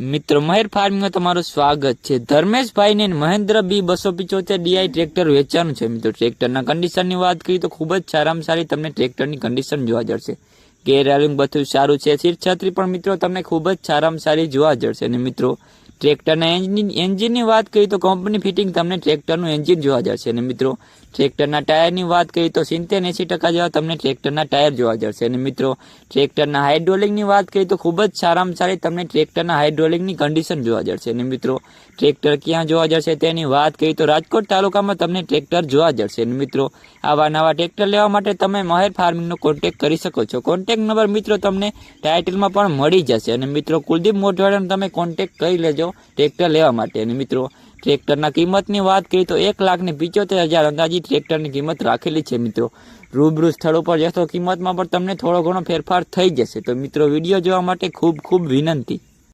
મિત્રો, મહેર ફાર્મિંગમાં તમારું સ્વાગત છે. ધર્મેશભાઈ ને મહેન્દ્ર બી બસો પિચોતેર ડીઆઈ ટ્રેક્ટર વેચવાનું છે મિત્રો. ટ્રેક્ટરના કન્ડિશનની વાત કરીએ તો ખૂબ જ સારામાં સારી તમને ટ્રેક્ટરની કન્ડિશન જોવા જશે ગેર રેલિંગ બધું સારું છે. સીટ છત્રી પણ મિત્રો તમને ખૂબ જ સારામાં સારી જોવા જશે અને મિત્રો ટ્રેક્ટરના એન્જિન એન્જિનની વાત કરીએ તો કંપની ફિટિંગ તમને ટ્રેક્ટરનું એન્જિન જોવા જશે અને મિત્રો. ટ્રેક્ટરના ટાયરની વાત કરીએ તો સિત્તેર એંસી ટકા જેવા તમને ટ્રેક્ટરના ટાયર જોવા જશે અને મિત્રો. ટ્રેક્ટરના હાઇડ્રોલિકની વાત કરીએ તો ખૂબ જ સારામાં સારી તમને ટ્રેક્ટરના હાઇડ્રોલિકની કન્ડિશન જોવા જશે અને મિત્રો. ટ્રેક્ટર ક્યાં જોવા જશે તેની વાત કરીએ તો રાજકોટ તાલુકામાં તમને ટ્રેક્ટર જોવા જશે અને મિત્રો. આવા નવા ટ્રેક્ટર લેવા માટે તમે મહેર ફાર્મિંગનો કોન્ટેક કરી શકો છો. કોન્ટેક નંબર મિત્રો તમને ટાઇટલમાં પણ મળી જશે અને મિત્રો. કુલદીપ મોઢવાડાનો તમે કોન્ટેક્ટ કરી લેજો. ટ્રેક્ટર લેવા માટે. અને મિત્રો, ટ્રેક્ટરના કિંમતની વાત કરીએ તો એક લાખ ને પિચોતેર હજાર અંદાજી ટ્રેક્ટરની કિંમત રાખેલી છે મિત્રો. રૂબરૂ સ્થળ ઉપર જશો કિંમતમાં પણ તમને થોડો ઘણો ફેરફાર થઈ જશે. તો મિત્રો, વીડિયો જોવા માટે ખૂબ ખૂબ વિનંતી.